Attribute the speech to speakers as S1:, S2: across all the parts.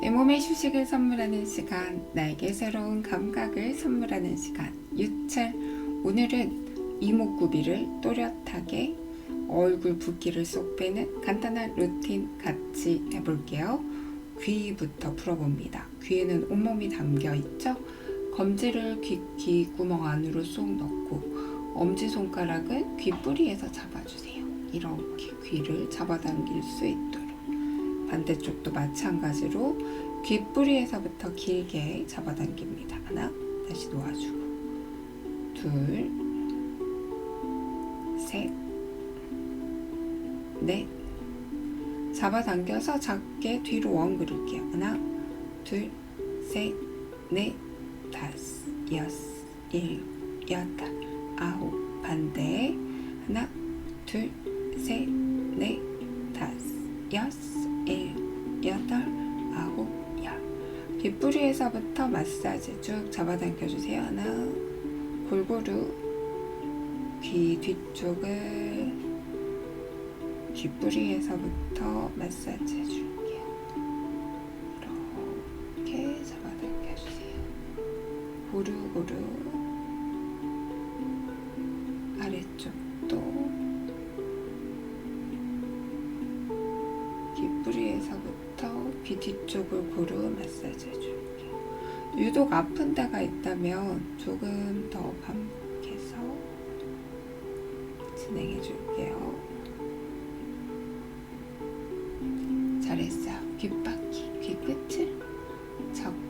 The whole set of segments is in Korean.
S1: 내 몸의 휴식을 선물하는 시간, 나에게 새로운 감각을 선물하는 시간. 유철. 오늘은 이목구비를 또렷하게 얼굴 붓기를 쏙 빼는 간단한 루틴 같이 해볼게요. 귀부터 풀어봅니다. 귀에는 온몸이 담겨 있죠? 검지를 귀, 귀 구멍 안으로 쏙 넣고 엄지손가락은 귀 뿌리에서 잡아주세요. 이렇게 귀를 잡아당길 수 있도록. 반대쪽도 마찬가지로 귀 뿌리에서부터 길게 잡아당깁니다. 하나, 다시 놓아주고. 둘, 셋, 넷. 잡아당겨서 작게 뒤로 원 그릴게요. 하나, 둘, 셋, 넷, 다섯, 여섯, 일곱, 여덟, 아홉. 반대. 하나, 둘, 셋, 넷, 다섯, 여섯, 일곱, 여덟, 아홉, 열. 뒷뿌리에서부터 마사지 쭉 잡아당겨주세요. 하나, 골고루 귀 뒤쪽을 뒷뿌리에서부터 마사지 해줄게요. 이렇게 잡아당겨주세요. 고루고루 뒷뿌리에서부터 귀 뒤쪽을 고루 마사지 해줄게요. 유독 아픈 데가 있다면 조금 더 반복해서 진행해 줄게요. 잘했어요. 귓바퀴, 귀 끝을 잡고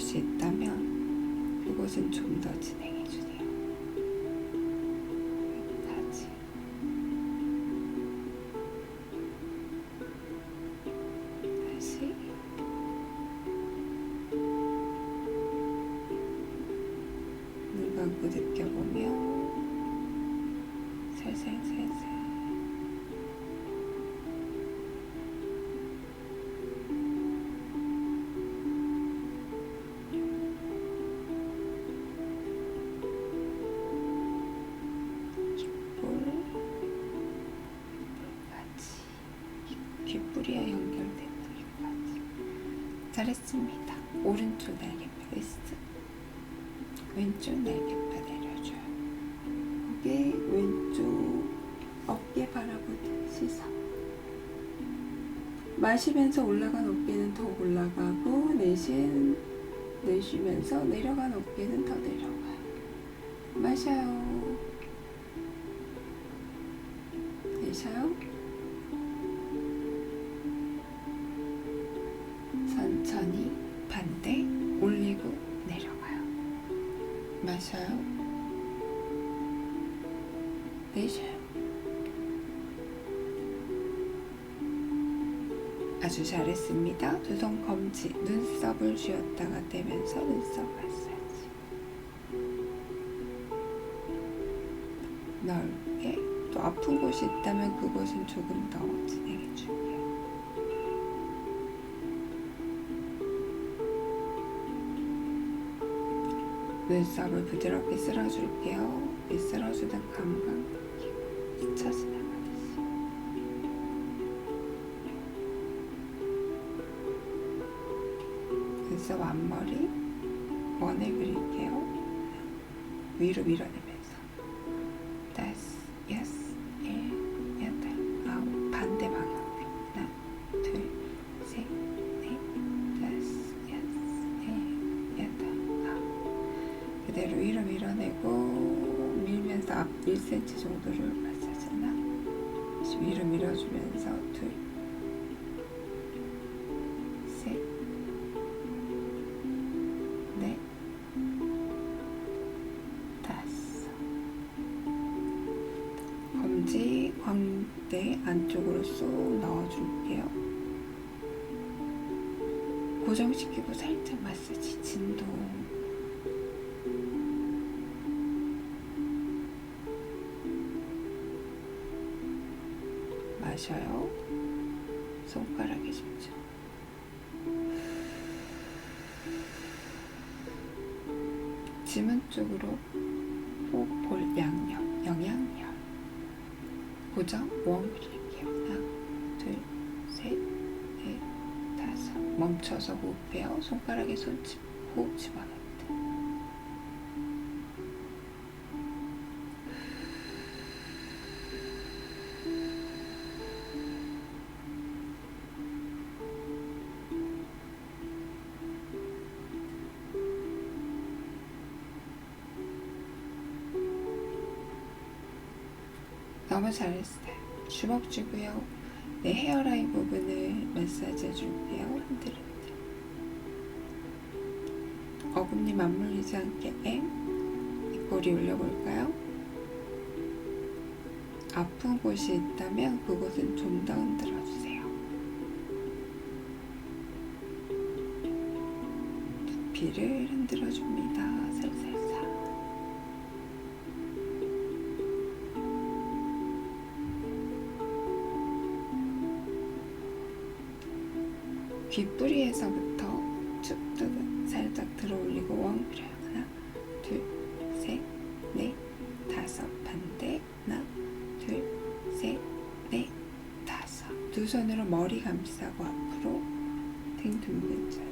S1: 아픈 곳이 있다면 그곳은 좀 더 진행해 주세요. 여기까지. 다시 눈 감고 느껴보며 살살살살 잘했습니다. 오른쪽 날개뼈 리스트 왼쪽 날개뼈 내려줘요. 고개 왼쪽 어깨 바라보듯 시선 마시면서 올라간 어깨는 더 올라가고 내쉬, 내쉬면서 내려간 어깨는 더 내려가요. 마셔요. 내쉬어요. 반대 올리고 내려가요. 마셔요. 내쉬어요. 아주 잘했습니다. 두 손 검지, 눈썹을 쥐었다가 떼면서 눈썹 마사지. 넓게 또 아픈 곳이 있다면 그곳은 조금 더 진행해 줄게 눈썹을 부드럽게 쓸어줄게요. 이 쓸어주는 감각 스쳐 지나가듯이. 눈썹 앞머리 원을 그릴게요. 위로 밀어내면서 다섯, 그대로 위로 밀어내고 밀면서 앞 1cm 정도를 마사지나 다시 위로 밀어주면서 둘, 셋, 넷, 다섯. 검지 광대 안쪽으로 쏙 넣어줄게요. 고정시키고 살짝 마사지 진동. 마셔요. 손가락에 집중. 지문 쪽으로 호볼 양념, 영양염. 고정 원 올릴게요. 하나, 둘, 셋, 넷, 다섯. 멈춰서 호흡해요. 손가락에 손, 호흡 집어넣어요. 너무 잘했어요. 주먹 쥐고요. 내 헤어라인 부분을 마사지 해줄게요. 흔들흔들. 어금니 맞물리지 않게 엠. 입꼬리 올려볼까요? 아픈 곳이 있다면 그곳은 좀 더 흔들어주세요. 두피를 흔들어줍니다. 살살 살. 귓뿌리에서부터 쭉 뜨고 살짝 들어 올리고 원 그려요. 하나, 둘, 셋, 넷, 다섯 반대. 하나, 둘, 셋, 넷, 다섯. 두 손으로 머리 감싸고 앞으로 등 둥근 자세.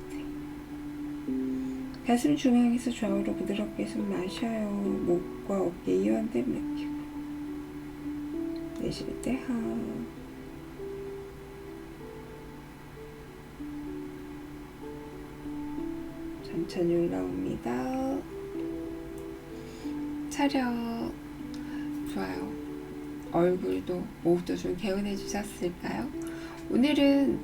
S1: 가슴 중앙에서 좌우로 부드럽게 숨 마셔요. 목과 어깨 이완된 느끼고. 내쉴 때 하. 천천히 올라옵니다. 차렷. 좋아요. 얼굴도 목도 좀 개운해지셨을까요? 오늘은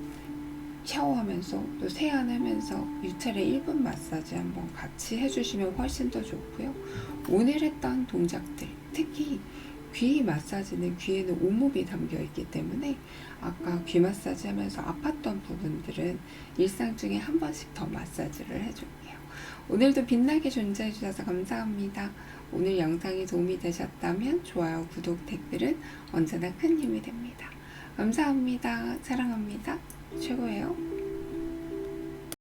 S1: 샤워하면서 또 세안하면서 유찰의 1분 마사지 한번 같이 해주시면 훨씬 더 좋고요. 오늘 했던 동작들, 특히 귀 마사지는 귀에는 온몸이 담겨 있기 때문에 아까 귀 마사지 하면서 아팠던 부분들은 일상 중에 한 번씩 더 마사지를 해줄게요. 오늘도 빛나게 존재해 주셔서 감사합니다. 오늘 영상이 도움이 되셨다면 좋아요, 구독, 댓글은 언제나 큰 힘이 됩니다. 감사합니다. 사랑합니다. 최고예요.